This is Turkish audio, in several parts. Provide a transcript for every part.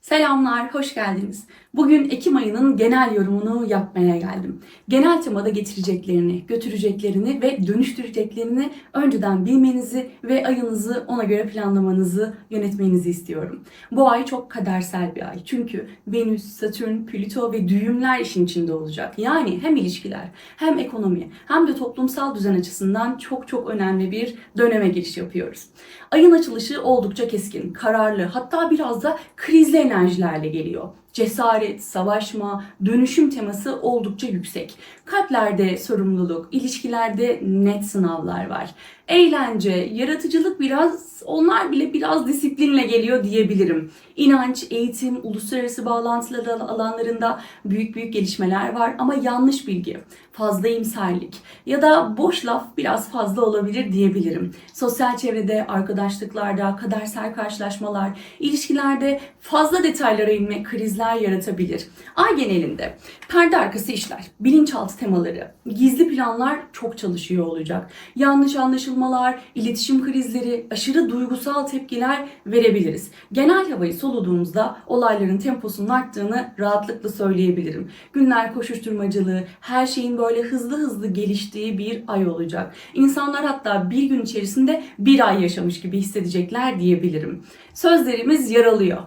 Selamlar, hoş geldiniz. Bugün Ekim ayının genel yorumunu yapmaya geldim. Genel temada getireceklerini, götüreceklerini ve dönüştüreceklerini önceden bilmenizi ve ayınızı ona göre planlamanızı, yönetmenizi istiyorum. Bu ay çok kadersel bir ay. Çünkü Venüs, Satürn, Plüto ve düğümler işin içinde olacak. Yani hem ilişkiler, hem ekonomi, hem de toplumsal düzen açısından çok çok önemli bir döneme giriş yapıyoruz. Ayın açılışı oldukça keskin, kararlı, hatta biraz da krizli enerjilerle geliyor. Cesaret, savaşma, dönüşüm teması oldukça yüksek. Kalplerde sorumluluk, ilişkilerde net sınavlar var. Eğlence, yaratıcılık biraz, onlar bile biraz disiplinle geliyor diyebilirim. İnanç, eğitim, uluslararası bağlantılar alanlarında büyük büyük gelişmeler var ama yanlış bilgi, fazla imserlik ya da boş laf biraz fazla olabilir diyebilirim. Sosyal çevrede, arkadaşlıklarda, kadersel karşılaşmalar, ilişkilerde fazla detaylara inme krizler yaratabilir. Ay genelinde perde arkası işler, bilinçaltı temaları, gizli planlar çok çalışıyor olacak. Yanlış anlaşılmalar, iletişim krizleri, aşırı duygusal tepkiler verebiliriz. Genel havayı soluduğumuzda olayların temposunun arttığını rahatlıkla söyleyebilirim. Günler koşuşturmacılığı, her şeyin böyle hızlı hızlı geliştiği bir ay olacak. İnsanlar hatta bir gün içerisinde bir ay yaşamış gibi hissedecekler diyebilirim. Sözlerimiz yaralıyor.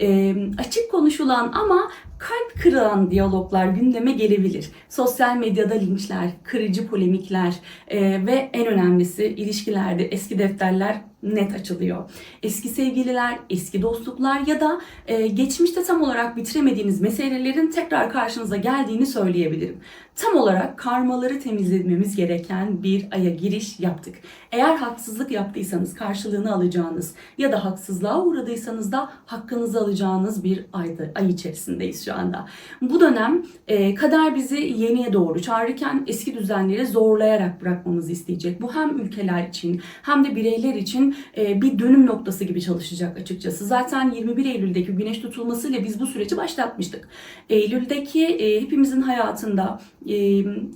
E, açık konuşulan ama kalp kıran diyaloglar gündeme gelebilir. Sosyal medyada linçler, kırıcı polemikler e, ve en önemlisi ilişkilerde eski defterler net açılıyor. Eski sevgililer, eski dostluklar ya da e, geçmişte tam olarak bitiremediğiniz meselelerin tekrar karşınıza geldiğini söyleyebilirim. Tam olarak karmaları temizlememiz gereken bir aya giriş yaptık. Eğer haksızlık yaptıysanız karşılığını alacağınız ya da haksızlığa uğradıysanız da hakkınızı alacağınız bir ayda, ay içerisindeyiz şu anda. Bu dönem e, kader bizi yeniye doğru çağırırken eski düzenleri zorlayarak bırakmamızı isteyecek. Bu hem ülkeler için hem de bireyler için e, bir dönüm noktası gibi çalışacak açıkçası. Zaten 21 Eylül'deki güneş tutulmasıyla biz bu süreci başlatmıştık. Eylül'deki e, hepimizin hayatında e,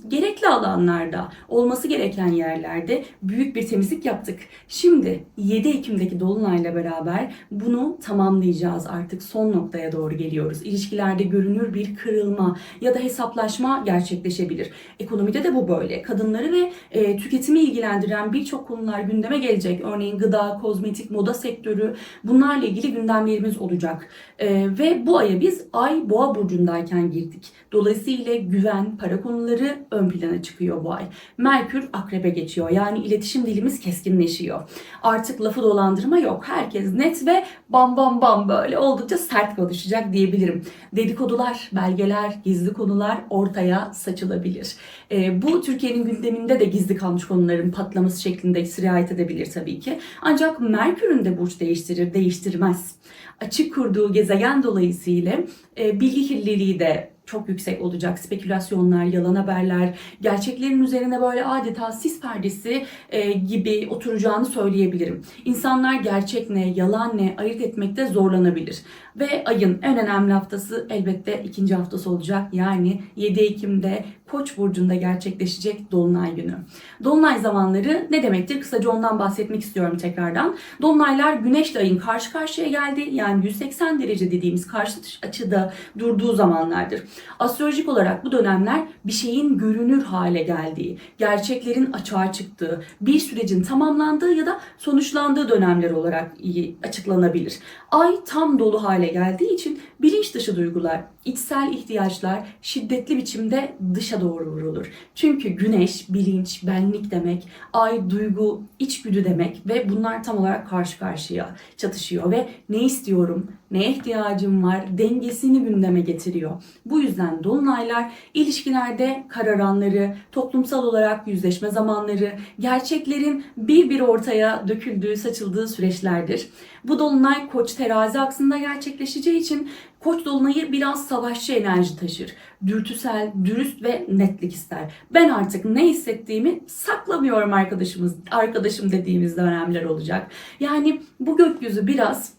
gerekli alanlarda, olması gereken yerlerde büyük bir temizlik yaptık. Şimdi 7 Ekim'deki Dolunay'la beraber bunu tamamlayacağız artık son noktaya doğru geliyoruz. İlişkilerde görünür bir kırılma ya da hesaplaşma gerçekleşebilir. Ekonomide de bu böyle. Kadınları ve e, tüketimi ilgilendiren birçok konular gündeme gelecek. Örneğin gıda, kozmetik, moda sektörü bunlarla ilgili gündemlerimiz olacak. E, ve bu aya biz Ay Boğa burcundayken girdik. Dolayısıyla güven, para konuları ön plana çıkıyor bu ay. Merkür akrebe geçiyor. Yani iletişim dilimiz keskinleşiyor. Artık lafı dolandırma yok. Herkes net ve bam bam bam böyle oldukça sert konuşacak diyebilirim. Dedikodular, belgeler, gizli konular ortaya saçılabilir. E, bu Türkiye'nin gündeminde de gizli kalmış konuların patlaması şeklinde sirayet edebilir tabii ki. Ancak Merkür'ün de burç değiştirir, değiştirmez. Açık kurduğu gezegen dolayısıyla e, bilgi kirliliği de çok yüksek olacak. Spekülasyonlar, yalan haberler, gerçeklerin üzerine böyle adeta sis perdesi e, gibi oturacağını söyleyebilirim. İnsanlar gerçek ne, yalan ne ayırt etmekte zorlanabilir. Ve ayın en önemli haftası elbette ikinci haftası olacak. Yani 7 Ekim'de Koç burcunda gerçekleşecek dolunay günü. Dolunay zamanları ne demektir? Kısaca ondan bahsetmek istiyorum tekrardan. Dolunaylar güneşle ayın karşı karşıya geldi. Yani 180 derece dediğimiz karşı açıda durduğu zamanlardır. Astrolojik olarak bu dönemler bir şeyin görünür hale geldiği, gerçeklerin açığa çıktığı, bir sürecin tamamlandığı ya da sonuçlandığı dönemler olarak açıklanabilir. Ay tam dolu hale geldiği için bilinç dışı duygular, içsel ihtiyaçlar şiddetli biçimde dışa doğru vurulur. Çünkü güneş, bilinç, benlik demek, ay, duygu, içgüdü demek ve bunlar tam olarak karşı karşıya çatışıyor ve ne istiyorum, neye ihtiyacım var dengesini gündeme getiriyor. Bu yüzden dolunaylar ilişkilerde kararanları, toplumsal olarak yüzleşme zamanları, gerçeklerin bir bir ortaya döküldüğü, saçıldığı süreçlerdir. Bu dolunay koç terazi aksında gerçekleşeceği için koç dolunayı biraz savaşçı enerji taşır. Dürtüsel, dürüst ve netlik ister. Ben artık ne hissettiğimi saklamıyorum arkadaşımız, arkadaşım dediğimiz dönemler olacak. Yani bu gökyüzü biraz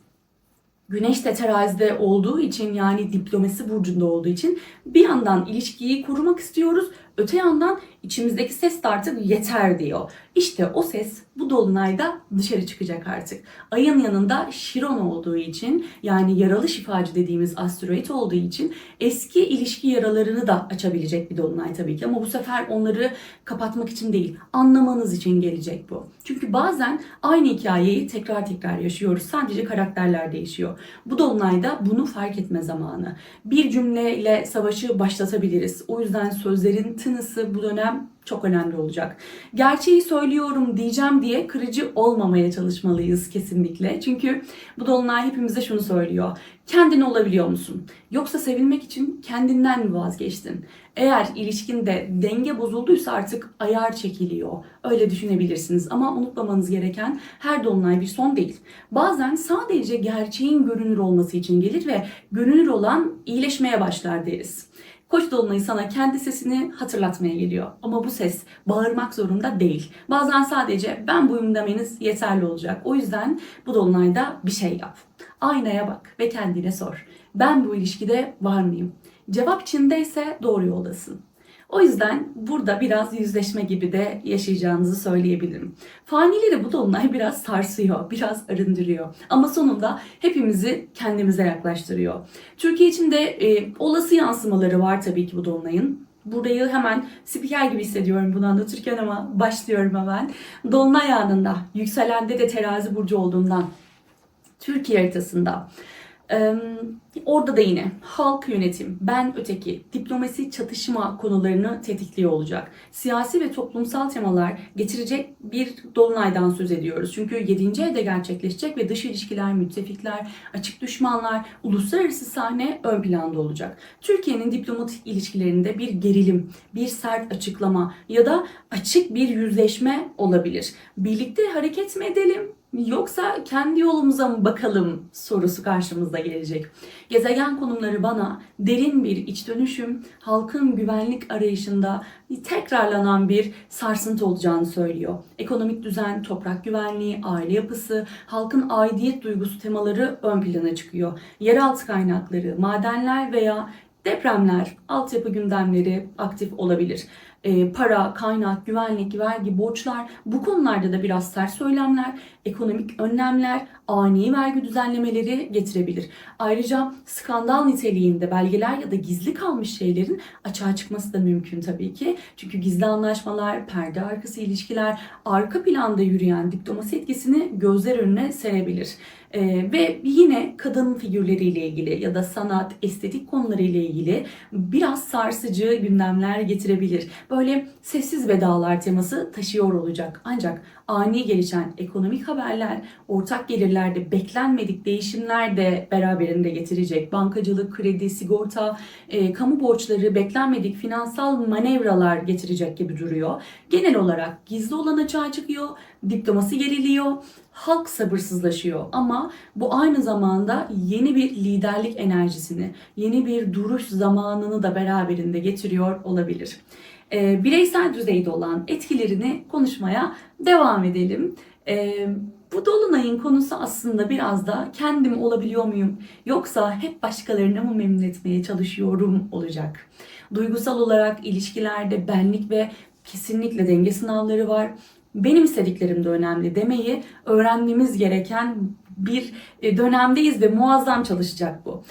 Güneş de terazide olduğu için yani diplomasi burcunda olduğu için bir yandan ilişkiyi korumak istiyoruz. Öte yandan içimizdeki ses de artık yeter diyor. İşte o ses bu dolunayda dışarı çıkacak artık. Ayın yanında Şiron olduğu için yani yaralı şifacı dediğimiz asteroid olduğu için eski ilişki yaralarını da açabilecek bir dolunay tabii ki. Ama bu sefer onları kapatmak için değil, anlamanız için gelecek bu. Çünkü bazen aynı hikayeyi tekrar tekrar yaşıyoruz. Sadece karakterler değişiyor. Bu dolunayda bunu fark etme zamanı. Bir cümleyle savaşı başlatabiliriz. O yüzden sözlerin tınısı bu dönem çok önemli olacak. Gerçeği söylüyorum diyeceğim diye kırıcı olmamaya çalışmalıyız kesinlikle. Çünkü bu dolunay hepimize şunu söylüyor. Kendin olabiliyor musun? Yoksa sevilmek için kendinden mi vazgeçtin? Eğer ilişkinde denge bozulduysa artık ayar çekiliyor. Öyle düşünebilirsiniz ama unutmamanız gereken her dolunay bir son değil. Bazen sadece gerçeğin görünür olması için gelir ve görünür olan iyileşmeye başlar deriz. Koç dolunayı sana kendi sesini hatırlatmaya geliyor. Ama bu ses bağırmak zorunda değil. Bazen sadece ben buyum demeniz yeterli olacak. O yüzden bu dolunayda bir şey yap. Aynaya bak ve kendine sor. Ben bu ilişkide var mıyım? Cevap içindeyse doğru yoldasın. O yüzden burada biraz yüzleşme gibi de yaşayacağınızı söyleyebilirim. Fanileri bu dolunay biraz sarsıyor, biraz arındırıyor. Ama sonunda hepimizi kendimize yaklaştırıyor. Türkiye için de e, olası yansımaları var tabii ki bu dolunayın. Burayı hemen spiker gibi hissediyorum bunu anlatırken ama başlıyorum hemen. Dolunay anında, yükselende de terazi burcu olduğundan Türkiye haritasında orada da yine halk yönetim, ben öteki, diplomasi çatışma konularını tetikliyor olacak. Siyasi ve toplumsal temalar getirecek bir dolunaydan söz ediyoruz. Çünkü 7. evde gerçekleşecek ve dış ilişkiler, müttefikler, açık düşmanlar, uluslararası sahne ön planda olacak. Türkiye'nin diplomatik ilişkilerinde bir gerilim, bir sert açıklama ya da açık bir yüzleşme olabilir. Birlikte hareket mi edelim Yoksa kendi yolumuza mı bakalım sorusu karşımızda gelecek. Gezegen konumları bana derin bir iç dönüşüm, halkın güvenlik arayışında tekrarlanan bir sarsıntı olacağını söylüyor. Ekonomik düzen, toprak güvenliği, aile yapısı, halkın aidiyet duygusu temaları ön plana çıkıyor. Yeraltı kaynakları, madenler veya depremler, altyapı gündemleri aktif olabilir e, para, kaynak, güvenlik, vergi, borçlar bu konularda da biraz sert söylemler, ekonomik önlemler, ani vergi düzenlemeleri getirebilir. Ayrıca skandal niteliğinde belgeler ya da gizli kalmış şeylerin açığa çıkması da mümkün tabii ki. Çünkü gizli anlaşmalar, perde arkası ilişkiler, arka planda yürüyen diplomasi etkisini gözler önüne serebilir. Ee, ve yine kadın figürleriyle ilgili ya da sanat, estetik konularıyla ilgili biraz sarsıcı gündemler getirebilir. Böyle sessiz vedalar teması taşıyor olacak. Ancak ani gelişen ekonomik haberler, ortak gelirlerde beklenmedik değişimler de beraberinde getirecek. Bankacılık, kredi, sigorta, e, kamu borçları, beklenmedik finansal manevralar getirecek gibi duruyor. Genel olarak gizli olan açığa çıkıyor, diplomasi geriliyor, halk sabırsızlaşıyor ama bu aynı zamanda yeni bir liderlik enerjisini, yeni bir duruş zamanını da beraberinde getiriyor olabilir. E, bireysel düzeyde olan etkilerini konuşmaya devam edelim. E, bu dolunayın konusu aslında biraz da kendim olabiliyor muyum yoksa hep başkalarını mı memnun etmeye çalışıyorum olacak. Duygusal olarak ilişkilerde benlik ve kesinlikle denge sınavları var. Benim istediklerim de önemli demeyi öğrenmemiz gereken bir e, dönemdeyiz ve muazzam çalışacak bu.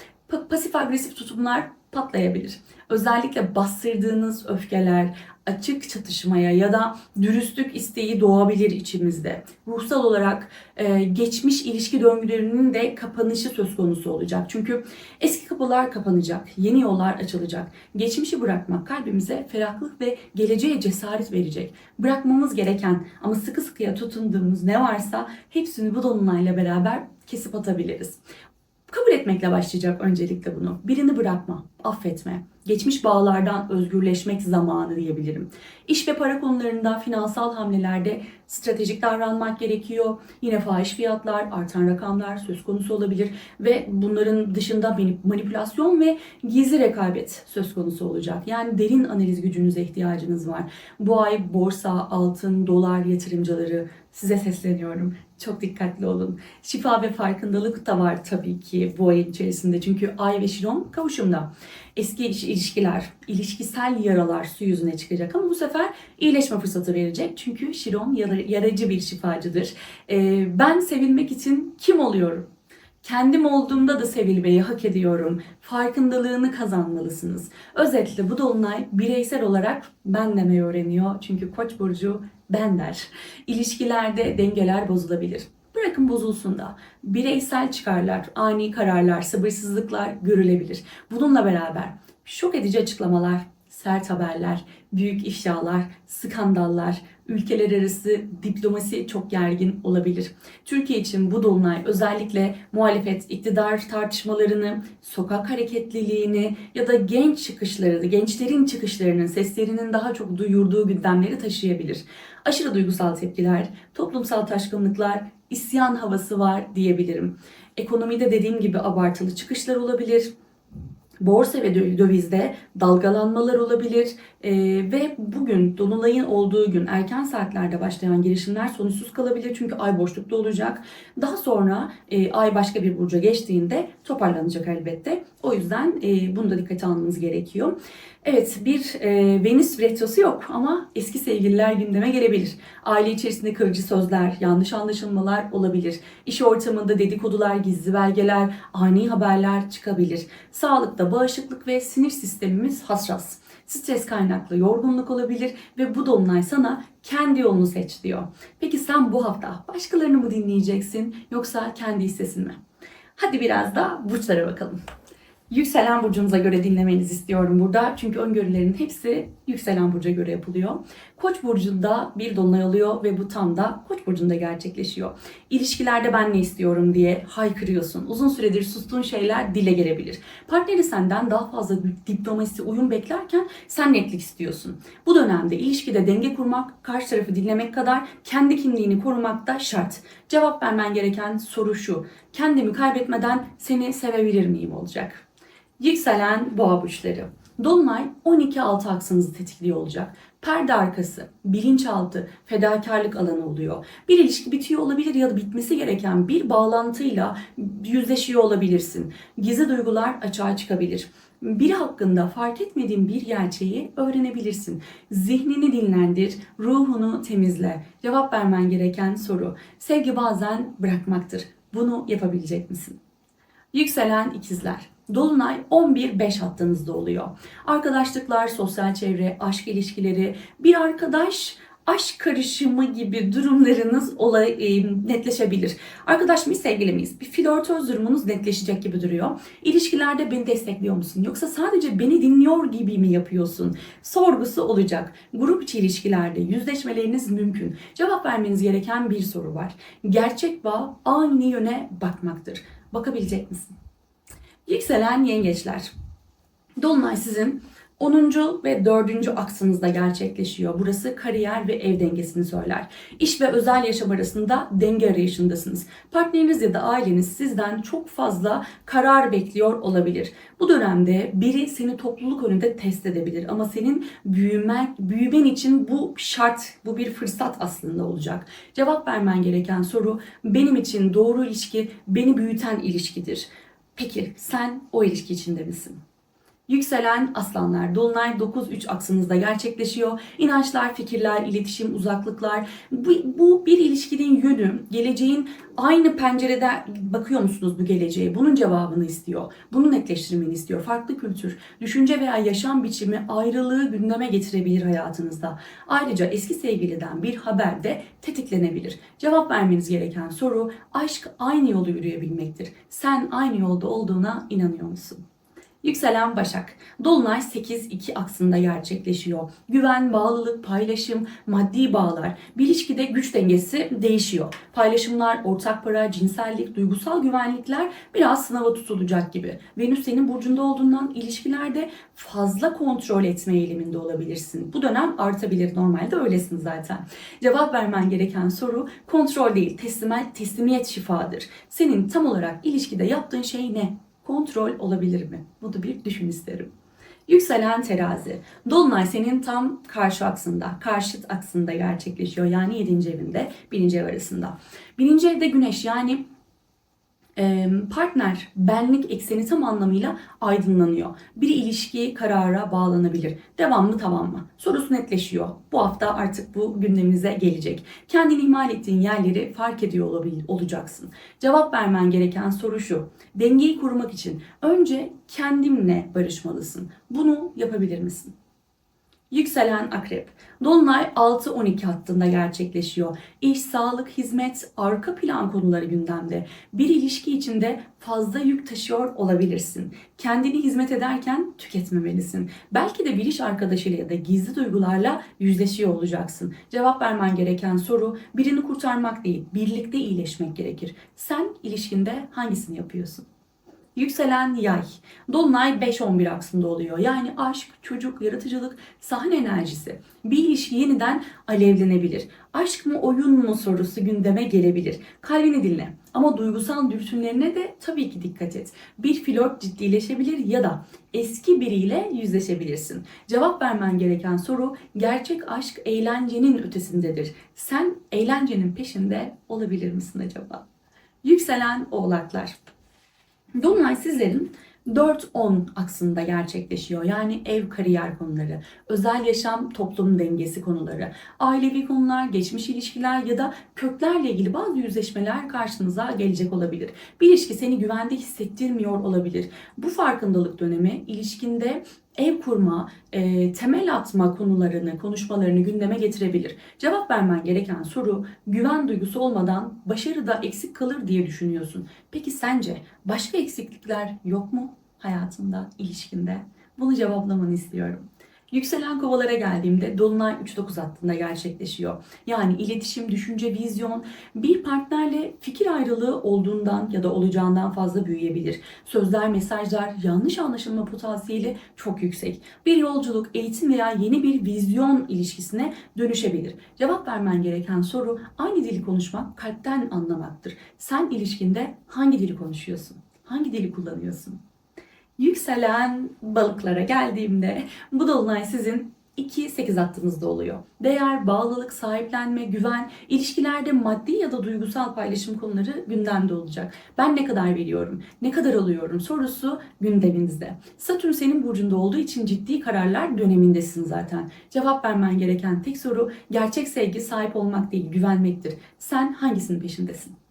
Pasif agresif tutumlar patlayabilir. Özellikle bastırdığınız öfkeler, açık çatışmaya ya da dürüstlük isteği doğabilir içimizde. Ruhsal olarak e, geçmiş ilişki döngülerinin de kapanışı söz konusu olacak. Çünkü eski kapılar kapanacak, yeni yollar açılacak. Geçmişi bırakmak kalbimize ferahlık ve geleceğe cesaret verecek. Bırakmamız gereken ama sıkı sıkıya tutunduğumuz ne varsa hepsini bu dolunayla beraber kesip atabiliriz. Kabul etmekle başlayacak öncelikle bunu. Birini bırakma, affetme. Geçmiş bağlardan özgürleşmek zamanı diyebilirim. İş ve para konularında finansal hamlelerde stratejik davranmak gerekiyor. Yine fahiş fiyatlar, artan rakamlar söz konusu olabilir ve bunların dışında manipülasyon ve gizli rekabet söz konusu olacak. Yani derin analiz gücünüze ihtiyacınız var. Bu ay borsa, altın, dolar yatırımcıları size sesleniyorum. Çok dikkatli olun. Şifa ve farkındalık da var tabii ki bu ayın içerisinde. Çünkü Ay ve Şiron kavuşumda. Eski iş- ilişkiler, ilişkisel yaralar su yüzüne çıkacak ama bu sefer iyileşme fırsatı verecek. Çünkü Şiron yara- yaracı bir şifacıdır. Ee, ben sevilmek için kim oluyorum? Kendim olduğumda da sevilmeyi hak ediyorum. Farkındalığını kazanmalısınız. Özetle bu dolunay bireysel olarak ben öğreniyor. Çünkü Koç burcu ben der. İlişkilerde dengeler bozulabilir. Bırakın bozulsun da bireysel çıkarlar, ani kararlar, sabırsızlıklar görülebilir. Bununla beraber şok edici açıklamalar, sert haberler, büyük ifşalar, skandallar, ülkeler arası diplomasi çok gergin olabilir. Türkiye için bu dolunay özellikle muhalefet, iktidar tartışmalarını, sokak hareketliliğini ya da genç çıkışları, gençlerin çıkışlarının, seslerinin daha çok duyurduğu gündemleri taşıyabilir. Aşırı duygusal tepkiler, toplumsal taşkınlıklar, isyan havası var diyebilirim. Ekonomide dediğim gibi abartılı çıkışlar olabilir. Borsa ve dö- dövizde dalgalanmalar olabilir Ee, ve bugün Dolunay'ın olduğu gün erken saatlerde başlayan girişimler sonuçsuz kalabilir çünkü ay boşlukta olacak. Daha sonra e, ay başka bir burca geçtiğinde toparlanacak elbette. O yüzden e, bunu da dikkate almanız gerekiyor. Evet bir e, Venüs retrosu yok ama eski sevgililer gündeme gelebilir. Aile içerisinde kırıcı sözler, yanlış anlaşılmalar olabilir. İş ortamında dedikodular, gizli belgeler, ani haberler çıkabilir. Sağlıkta bağışıklık ve sinir sistemimiz hassas. Stres kaynaklı yorgunluk olabilir ve bu dolunay sana kendi yolunu seç diyor. Peki sen bu hafta başkalarını mı dinleyeceksin yoksa kendi hissesin mi? Hadi biraz da burçlara bakalım. Yükselen burcunuza göre dinlemenizi istiyorum burada. Çünkü öngörülerin hepsi yükselen burca göre yapılıyor. Koç burcunda bir dolunay oluyor ve bu tam da Koç burcunda gerçekleşiyor. İlişkilerde ben ne istiyorum diye haykırıyorsun. Uzun süredir sustuğun şeyler dile gelebilir. Partneri senden daha fazla diplomasi, uyum beklerken sen netlik istiyorsun. Bu dönemde ilişkide denge kurmak, karşı tarafı dinlemek kadar kendi kimliğini korumak da şart. Cevap vermen gereken soru şu. Kendimi kaybetmeden seni sevebilir miyim olacak. Yükselen boğa burçları. Dolunay 12-6 aksınızı tetikliyor olacak. Perde arkası, bilinçaltı, fedakarlık alanı oluyor. Bir ilişki bitiyor olabilir ya da bitmesi gereken bir bağlantıyla yüzleşiyor olabilirsin. Gizli duygular açığa çıkabilir. Biri hakkında fark etmediğin bir gerçeği öğrenebilirsin. Zihnini dinlendir, ruhunu temizle. Cevap vermen gereken soru. Sevgi bazen bırakmaktır. Bunu yapabilecek misin? Yükselen ikizler. Dolunay 11-5 hattınızda oluyor. Arkadaşlıklar, sosyal çevre, aşk ilişkileri, bir arkadaş aşk karışımı gibi durumlarınız olay, e, netleşebilir. Arkadaş mıyız, sevgili miyiz? Bir flörtöz durumunuz netleşecek gibi duruyor. İlişkilerde beni destekliyor musun? Yoksa sadece beni dinliyor gibi mi yapıyorsun? Sorgusu olacak. Grup içi ilişkilerde yüzleşmeleriniz mümkün. Cevap vermeniz gereken bir soru var. Gerçek bağ aynı yöne bakmaktır. Bakabilecek misin? Yükselen yengeçler. Dolunay sizin 10. ve 4. aksınızda gerçekleşiyor. Burası kariyer ve ev dengesini söyler. İş ve özel yaşam arasında denge arayışındasınız. Partneriniz ya da aileniz sizden çok fazla karar bekliyor olabilir. Bu dönemde biri seni topluluk önünde test edebilir ama senin büyümen, büyümen için bu şart, bu bir fırsat aslında olacak. Cevap vermen gereken soru benim için doğru ilişki beni büyüten ilişkidir. Peki sen o ilişki içinde misin? Yükselen aslanlar, Dolunay 9-3 aksınızda gerçekleşiyor. İnançlar, fikirler, iletişim, uzaklıklar. Bu, bu bir ilişkinin yönü, geleceğin aynı pencerede bakıyor musunuz bu geleceğe? Bunun cevabını istiyor. Bunu netleştirmeni istiyor. Farklı kültür, düşünce veya yaşam biçimi ayrılığı gündeme getirebilir hayatınızda. Ayrıca eski sevgiliden bir haber de tetiklenebilir. Cevap vermeniz gereken soru aşk aynı yolu yürüyebilmektir. Sen aynı yolda olduğuna inanıyor musun? Yükselen Başak. Dolunay 8-2 aksında gerçekleşiyor. Güven, bağlılık, paylaşım, maddi bağlar. Bir ilişkide güç dengesi değişiyor. Paylaşımlar, ortak para, cinsellik, duygusal güvenlikler biraz sınava tutulacak gibi. Venüs senin burcunda olduğundan ilişkilerde fazla kontrol etme eğiliminde olabilirsin. Bu dönem artabilir. Normalde öylesin zaten. Cevap vermen gereken soru kontrol değil, teslimiyet, teslimiyet şifadır. Senin tam olarak ilişkide yaptığın şey ne? Kontrol olabilir mi? Bunu bir düşün isterim. Yükselen terazi. Dolunay senin tam karşı aksında, karşıt aksında gerçekleşiyor. Yani 7. evinde, 1. ev arasında. 1. evde güneş yani partner benlik ekseni tam anlamıyla aydınlanıyor. Bir ilişki karara bağlanabilir. Devam mı tamam mı? Sorusu netleşiyor. Bu hafta artık bu gündemimize gelecek. Kendini ihmal ettiğin yerleri fark ediyor olabilir, olacaksın. Cevap vermen gereken soru şu. Dengeyi kurmak için önce kendinle barışmalısın. Bunu yapabilir misin? Yükselen akrep. Dolunay 6-12 hattında gerçekleşiyor. İş, sağlık, hizmet, arka plan konuları gündemde. Bir ilişki içinde fazla yük taşıyor olabilirsin. Kendini hizmet ederken tüketmemelisin. Belki de bir iş arkadaşıyla ya da gizli duygularla yüzleşiyor olacaksın. Cevap vermen gereken soru birini kurtarmak değil, birlikte iyileşmek gerekir. Sen ilişkinde hangisini yapıyorsun? Yükselen yay. Dolunay 5-11 aksında oluyor. Yani aşk, çocuk, yaratıcılık, sahne enerjisi. Bir ilişki yeniden alevlenebilir. Aşk mı oyun mu sorusu gündeme gelebilir. Kalbini dinle. Ama duygusal dürtümlerine de tabii ki dikkat et. Bir flört ciddileşebilir ya da eski biriyle yüzleşebilirsin. Cevap vermen gereken soru gerçek aşk eğlencenin ötesindedir. Sen eğlencenin peşinde olabilir misin acaba? Yükselen oğlaklar. Dolunay sizlerin 4-10 aksında gerçekleşiyor. Yani ev, kariyer konuları, özel yaşam, toplum dengesi konuları, ailevi konular, geçmiş ilişkiler ya da köklerle ilgili bazı yüzleşmeler karşınıza gelecek olabilir. Bir ilişki seni güvende hissettirmiyor olabilir. Bu farkındalık dönemi ilişkinde ev kurma, e, temel atma konularını, konuşmalarını gündeme getirebilir. Cevap vermen gereken soru güven duygusu olmadan başarıda eksik kalır diye düşünüyorsun. Peki sence başka eksiklikler yok mu hayatında, ilişkinde? Bunu cevaplamanı istiyorum. Yükselen kovalara geldiğimde Dolunay 3-9 hattında gerçekleşiyor. Yani iletişim, düşünce, vizyon bir partnerle fikir ayrılığı olduğundan ya da olacağından fazla büyüyebilir. Sözler, mesajlar, yanlış anlaşılma potansiyeli çok yüksek. Bir yolculuk, eğitim veya yeni bir vizyon ilişkisine dönüşebilir. Cevap vermen gereken soru aynı dili konuşmak, kalpten anlamaktır. Sen ilişkinde hangi dili konuşuyorsun? Hangi dili kullanıyorsun? Yükselen balıklara geldiğimde bu dolunay sizin 2-8 hattınızda oluyor. Değer, bağlılık, sahiplenme, güven, ilişkilerde maddi ya da duygusal paylaşım konuları gündemde olacak. Ben ne kadar veriyorum, ne kadar alıyorum sorusu gündeminizde. Satürn senin burcunda olduğu için ciddi kararlar dönemindesin zaten. Cevap vermen gereken tek soru gerçek sevgi sahip olmak değil, güvenmektir. Sen hangisinin peşindesin?